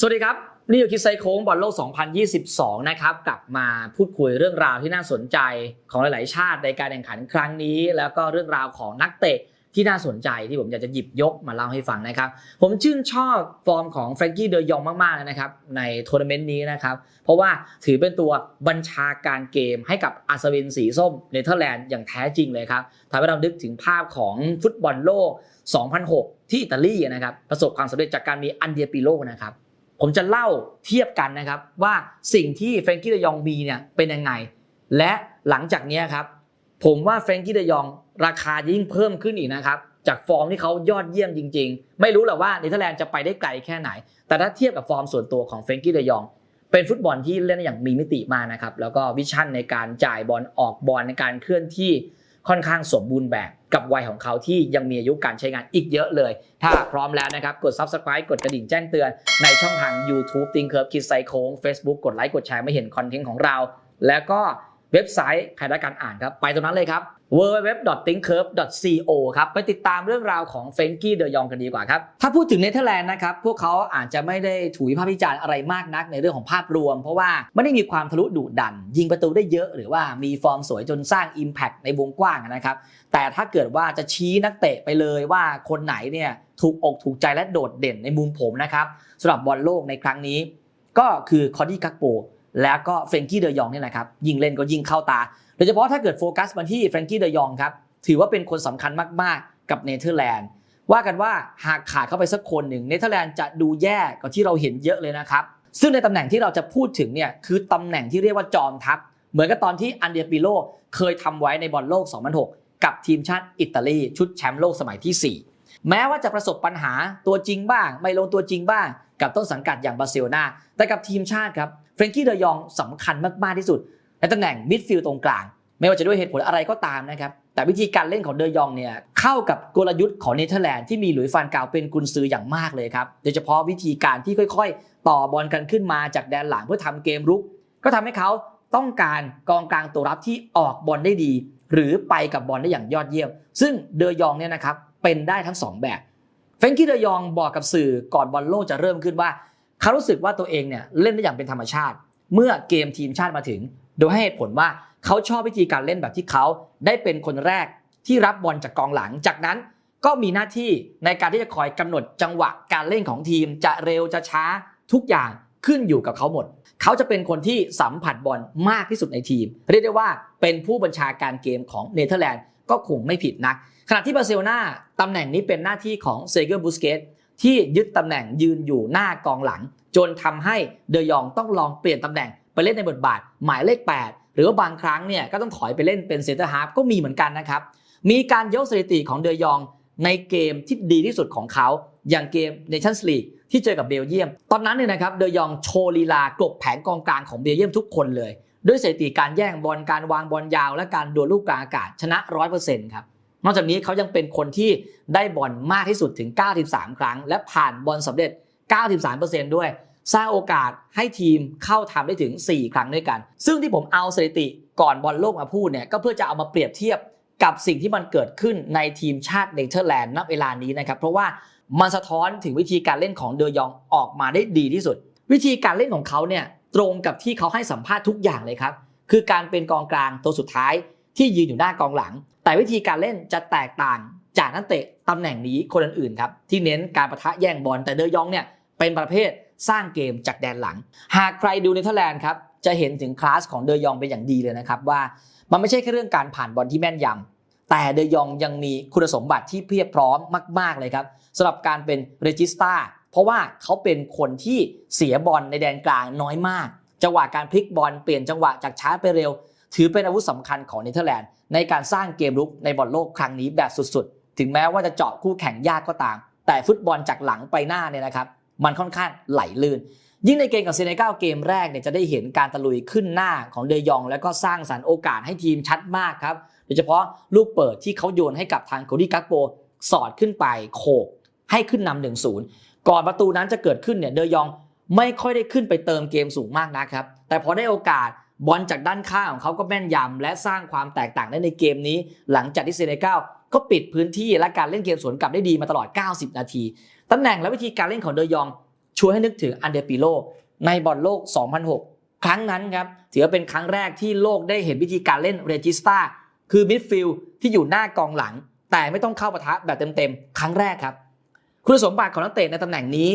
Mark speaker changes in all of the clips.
Speaker 1: สวัสดีครับ นี่อยู่คิดไซโค้งบอลโลก 2022 นะครับ กลับมาพูดคุยเรื่องราวที่น่าสนใจของหลาย ๆ ชาติในการแข่งขันครั้งนี้ แล้วก็เรื่องราวของนักเตะที่น่าสนใจที่ผมอยากจะหยิบยกมาเล่าให้ฟังนะครับ ผมชื่นชอบฟอร์มของแฟรงกี้เดยองมาก ๆ นะครับ ในทัวร์นาเมนต์นี้นะครับ เพราะว่าถือเป็นตัวบัญชาการเกมให้กับอัศวินสีส้มเนเธอร์แลนด์อย่างแท้จริงเลยครับทำให้เรานึกถึงภาพของฟุตบอลโลก 2006 ที่อิตาลีนะครับประสบความสำเร็จจากการมีอันเดียปิโลนะครับ ผมจะเล่าเทียบกันนะครับว่าสิ่งที่แฟรงกี้เดยองมีเนี่ยเป็นยังไง และหลังจากนี้ครับ ผมว่าแฟรงกี้เดยองราคายิ่งเพิ่มขึ้นอีกนะครับ จากฟอร์มที่เขายอดเยี่ยมจริง ๆ ไม่รู้หรอกว่าเนเธอร์แลนด์จะไปได้ไกลแค่ไหน แต่ถ้าเทียบกับฟอร์มส่วนตัวของแฟรงกี้เดยอง เป็นฟุตบอลที่เล่นอย่างมีมิติมากนะครับแล้วก็วิชั่นในการจ่ายบอลออกบอลในการเคลื่อนที่ ค่อนข้างสมบูรณ์แบบกับวัยของเขาที่ยังมีอายุการใช้งานอีกเยอะเลย ถ้าพร้อมแล้วนะครับ กด subscribe กดกระดิ่งแจ้งเตือนในช่องทาง YouTube ติงเคิร์ฟคิดไซโค้ง Facebook กดไลค์กดแชร์ไม่เห็นคอนเทนต์ของเรา แล้วก็เว็บไซต์ใครได้การอ่านครับ ไปตรงนั้นเลยครับ www.thinkcurve.co ครับไปติดตามเรื่องราวของเฟนกี้เดยองกันดีกว่าครับ ถ้าพูดถึงเนเธอร์แลนด์นะครับ พวกเขาอาจจะไม่ได้ถูวิพากษ์วิจารณ์อะไรมากนักในเรื่องของภาพรวม เพราะว่าไม่ได้มีความทะลุดุดัน ยิงประตูได้เยอะหรือว่ามีฟอร์มสวยจนสร้าง Impact ในวงกว้างนะครับ แต่ถ้าเกิดว่าจะชี้นักเตะไปเลยว่าคนไหนเนี่ยถูกอกถูกใจและโดดเด่นในมุมผมนะครับสำหรับบอลโลกในครั้งนี้ ก็คือคอดี้กักโป แล้วก็เฟรนกี้เดยองนี่แหละครับยิงเล่นก็ยิงเข้าตา โดยเฉพาะถ้าเกิดโฟกัสมาที่เฟรนกี้เดยองครับถือว่าเป็นคนสำคัญมากๆ กับเนเธอร์แลนด์ว่ากันว่าหากขาดเข้าไปสักคนหนึ่งเนเธอร์แลนด์จะดูแย่กว่าที่เราเห็นเยอะเลยนะครับ ซึ่งในตำแหน่งที่เราจะพูดถึงเนี่ยคือตำแหน่งที่เรียกว่าจอมทัพ เหมือนกับตอนที่อันเดียปิโลเคยทำไว้ในบอลโลก 2006 กับทีมชาติอิตาลีชุดแชมป์โลกสมัยที่ 4 แม้ว่าจะประสบปัญหาตัวจริงบ้าง ไม่ลงตัวจริงบ้าง กับต้นสังกัดอย่างบาร์เซโลนาแต่กับทีมชาติครับ เฟรนกี้เดยองสำคัญมากๆที่สุด ในตำแหน่งมิดฟิลด์ตรงกลาง ไม่ว่าจะด้วยเหตุผลอะไรก็ตามนะครับ แต่วิธีการเล่นของเดยองเนี่ยเข้ากับกลยุทธ์ของเนเธอร์แลนด์ที่มีหลุยส์ฟานกาวเป็นกุนซืออย่างมากเลยครับโดยเฉพาะวิธีการที่ค่อยๆ ต่อบอลกันขึ้นมาจากแดนหลังเพื่อทำเกมรุก ก็ทำให้เขาต้องการกองกลางตัวรับที่ออกบอลได้ดี หรือไปกับบอลได้อย่างยอดเยี่ยม ซึ่งเดยองเนี่ยนะครับเป็นได้ทั้งสองแบบเฟรงกี้เดยองบอกกับสื่อก่อนบอลโลกจะเริ่มขึ้นว่า เขารู้สึกว่าตัวเองเนี่ยเล่นได้อย่างเป็นธรรมชาติ เมื่อเกมทีมชาติมาถึง โดยให้เหตุผลว่าเขาชอบวิธีการเล่นแบบที่เขาได้เป็นคนแรกที่รับบอลจากกองหลัง จากนั้นก็มีหน้าที่ในการที่จะคอยกำหนดจังหวะการเล่นของทีมจะเร็วจะช้าทุกอย่างขึ้นอยู่กับเขาหมด เขาจะเป็นคนที่สัมผัสบอลมากที่สุดในทีม เรียกได้ว่าเป็นผู้บัญชาการเกมของเนเธอร์แลนด์ก็คงไม่ผิดนัก ขณะที่บาร์เซโลนาตำแหน่งนี้เป็นหน้าที่ของเซเกอร์บูสเกต ที่ยึดตำแหน่งยืนอยู่หน้ากองหลัง จนทำให้เดยองต้องลองเปลี่ยนตำแหน่งไปเล่นในบทบาทหมายเลข 8 หรือว่าบางครั้งเนี่ยก็ต้องถอยไปเล่นเป็นเซนเตอร์ฮาร์ฟก็มีเหมือนกันนะครับ มีการยกสถิติของเดยองในเกมที่ดีที่สุดของเขาอย่างเกมเนชั่นส์ลีกที่เจอกับเบลเยียม ตอนนั้นเนี่ยนะครับเดยองโชว์ลีลากลบแผงกองกลางของเบลเยียมทุกคนเลย ด้วยสถิติการแย่งบอลการวางบอลยาว และการดวลลูกกลางอากาศชนะ 100%ครับ นอกจากนี้เขายังเป็นคนที่ได้บอลมากที่สุดถึง 93 ครั้ง และผ่านบอลสำเร็จ 93%ด้วย สร้างโอกาสให้ทีมเข้าทำได้ถึง 4 ครั้งด้วยกัน ซึ่งที่ผมเอาสถิติก่อนบอลโลกมาพูดเนี่ยก็เพื่อจะเอามาเปรียบเทียบกับสิ่งที่มันเกิดขึ้นในทีมชาติเนเธอร์แลนด์ณเวลานี้นะครับเพราะว่ามันสะท้อนถึงวิธีการเล่นของเดยองออกมาได้ดีที่สุด วิธีการเล่นของเขาเนี่ยตรงกับที่เขาให้สัมภาษณ์ทุกอย่างเลยครับคือการเป็นกองกลางตัวสุดท้าย ที่ยืนอยู่หน้ากองหลัง แต่วิธีการเล่นจะแตกต่างจากนักเตะตำแหน่งนี้คนอื่นๆครับที่เน้นการประทะแย่งบอลแต่เดยองเนี่ยเป็นประเภทสร้างเกมจากแดนหลัง หากใครดูเนเธอร์แลนด์ครับจะเห็นถึงคลาสของเดยองเป็นอย่างดีเลยนะครับว่ามันไม่ใช่แค่เรื่องการผ่านบอลที่แม่นยำแต่เดยองยังมีคุณสมบัติที่เพียบพร้อมมาก ๆเลยครับสำหรับการเป็นเรจิสตาเพราะว่าเขาเป็นคนที่เสียบอลในแดนกลางน้อยมาก จังหวะการพลิกบอลเปลี่ยนจังหวะจากช้าไปเร็ว ถือเป็นอาวุธสำคัญของเนเธอร์แลนด์ในการสร้างเกมรุกในบอลโลกครั้งนี้แบบสุดๆ ถึงแม้ว่าจะเจาะคู่แข่งยากก็ตาม แต่ฟุตบอลจากหลังไปหน้าเนี่ยนะครับมันค่อนข้างไหลลื่น ยิ่งในเกมกับเซเนกัลเกมแรกเนี่ยจะได้เห็นการตะลุยขึ้นหน้าของเดยอง แล้วก็สร้างสรรค์โอกาสให้ทีมชัดมากครับโดยเฉพาะลูกเปิดที่เขาโยนให้กับทางโคดี้กักโปสอดขึ้นไปโขกให้ขึ้นนำหนึ่งศูนย์ก่อนประตูนั้นจะเกิดขึ้นเนี่ยเดยองไม่ค่อยได้ขึ้นไปเติมเกมสูงมากนะครับ แต่พอได้โอกาส บอลจากด้านข้างของเขาก็แม่นยำและสร้างความแตกต่างได้ในเกมนี้ หลังจากที่เซเนกัลก็ปิดพื้นที่และการเล่นเกมสวนกลับได้ดีมาตลอด 90 นาที ตำแหน่งและวิธีการเล่นของเดยองชวนให้นึกถึงอันเดปิโลในบอลโลก 2006 ครั้งนั้นครับถือว่าเป็นครั้งแรกที่โลกได้เห็นวิธีการเล่นเรจิสตาคือมิดฟิลด์ที่อยู่หน้ากองหลัง แต่ไม่ต้องเข้าปะทะแบบเต็มๆ ครั้งแรกครับ คุณสมบัติของนักเตะในตำแหน่งนี้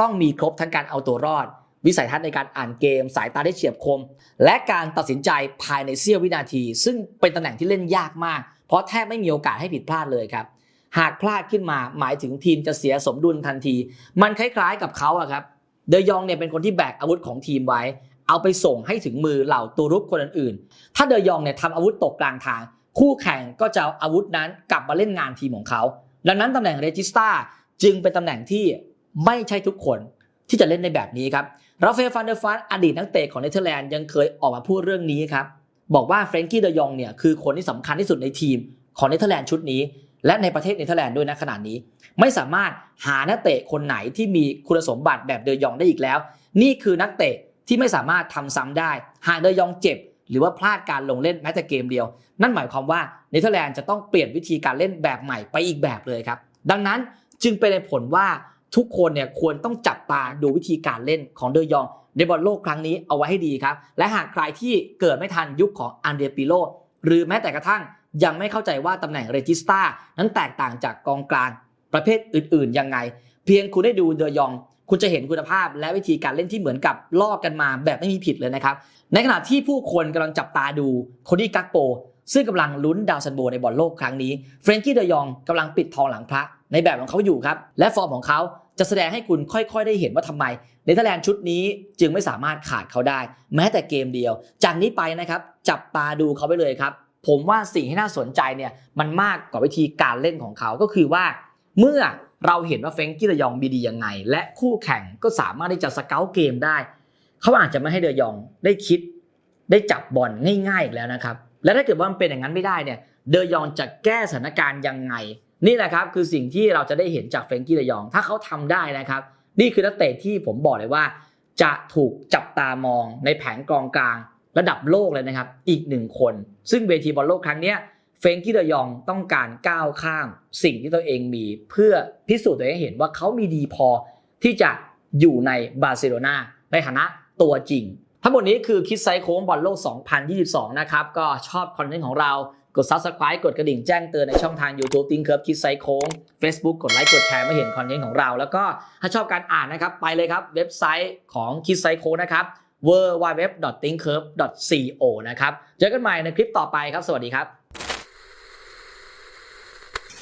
Speaker 1: ต้องมีครบทั้งการเอาตัวรอด วิสัยทัศน์ในการอ่านเกม สายตาได้เฉียบคม และการตัดสินใจภายในเสี้ยววินาที ซึ่งเป็นตำแหน่งที่เล่นยากมาก เพราะแทบไม่มีโอกาสให้ผิดพลาดเลยครับ หากพลาดขึ้นมาหมายถึงทีมจะเสียสมดุลทันที มันคล้ายๆกับเขาอะครับเดยองเนี่ยเป็นคนที่แบกอาวุธของทีมไว้ เอาไปส่งให้ถึงมือเหล่าตัวรุกคนอื่นๆถ้าเดยองเนี่ยทำอาวุธตกกลางทาง คู่แข่งก็จะเอาอาวุธนั้นกลับมาเล่นงานทีมของเขาดังนั้นตำแหน่งเรจิสตาจึงเป็นตำแหน่งที่ไม่ใช่ทุกคนที่จะเล่นในแบบนี้ครับ ราฟาเอลฟันเดอร์ฟาสอดีตนักเตะของเนเธอร์แลนด์ยังเคยออกมาพูดเรื่องนี้ครับ บอกว่าเฟรนกี้เดยองเนี่ยคือคนที่สำคัญที่สุดในทีมของเนเธอร์แลนด์ชุดนี้ และในประเทศเนเธอร์แลนด์ด้วยนะขนาดนี้ ไม่สามารถหานักเตะคนไหนที่มีคุณสมบัติแบบเดยองได้อีกแล้ว นี่คือนักเตะที่ไม่สามารถทำซ้ำได้ หากเดยองเจ็บ หรือว่าพลาดการลงเล่นแม้แต่เกมเดียว นั่นหมายความว่าเนเธอร์แลนด์จะต้องเปลี่ยนวิธีการเล่นแบบใหม่ไปอีกแบบเลยครับดังนั้นจึงเป็นผลว่า ทุกคนเนี่ยควรต้องจับตาดูวิธีการเล่นของเดยองในบอลโลกครั้งนี้เอาไว้ให้ดีครับ และหากใครที่เกิดไม่ทันยุคของอันเดรปิโลหรือแม้แต่กระทั่งยังไม่เข้าใจว่าตำแหน่งเรจิสตานั้นแตกต่างจากกองกลางประเภทอื่นๆยังไง เพียงคุณได้ดูเดยอง คุณจะเห็นคุณภาพและวิธีการเล่นที่เหมือนกับลอกกันมาแบบไม่มีผิดเลยนะครับ ในขณะที่ผู้คนกำลังจับตาดูโคดี้กักโปซึ่งกำลังลุ้นดาวซันโบในบอลโลกครั้งนี้เฟรนกี้เดยองกำลังปิดทองหลังพระ ในแบบของเขาอยู่ครับ และฟอร์มของเขาจะแสดงให้คุณค่อยๆ ได้เห็นว่าทำไมเนเธอร์แลนด์ชุดนี้จึงไม่สามารถขาดเขาได้ แม้แต่เกมเดียว จากนี้ไปนะครับ จับตาดูเขาไปเลยครับ ผมว่าสิ่งที่น่าสนใจเนี่ยมันมากกว่าวิธีการเล่นของเขาก็คือว่า เมื่อเราเห็นว่าเฟงกี้เดยองมีดียังไง และคู่แข่งก็สามารถที่จะสเกลเกมได้เขาอาจจะไม่ให้เดยองได้คิด ได้จับบอลง่ายๆอีกแล้วนะครับและถ้าเกิดว่ามันเป็นอย่างนั้นไม่ได้เนี่ยเดยองจะแก้สถานการณ์ยังไง นี่แหละครับคือสิ่งที่เราจะได้เห็นจากเฟรงกี้เดยอง ถ้าเขาทำได้นะครับ นี่คือนักเตะที่ผมบอกเลยว่า จะถูกจับตามองในแผงกองกลาง ระดับโลกเลยนะครับ อีกหนึ่งคน ซึ่งเวทีบอลโลกครั้งนี้เฟรงกี้เดยองต้องการก้าวข้ามสิ่งที่ตัวเองมี เพื่อพิสูจน์ตัวเองเห็นว่าเขามีดีพอที่จะอยู่ในบาร์เซโลนาในฐานะตัวจริง ทั้งหมดนี้คือคิดไซโค้งบอลโลก 2022 นะครับ ก็ชอบคอนเทนต์ของเรา กด Subscribe กดกระดิ่งแจ้งเตือนในช่องทาง YouTube ติงเคิร์ฟคิดไซโค้ง Facebook กดไลค์กดแชร์ไม่เห็นคอนเทนต์ของเรา แล้วก็ถ้าชอบการอ่านนะครับ ไปเลยครับเว็บไซต์ของคิดไซโค้งนะครับ w w w t h i n k c u r v e co นะครับ เจอกันใหม่ในคลิปต่อไปครับ สวัสดีครับ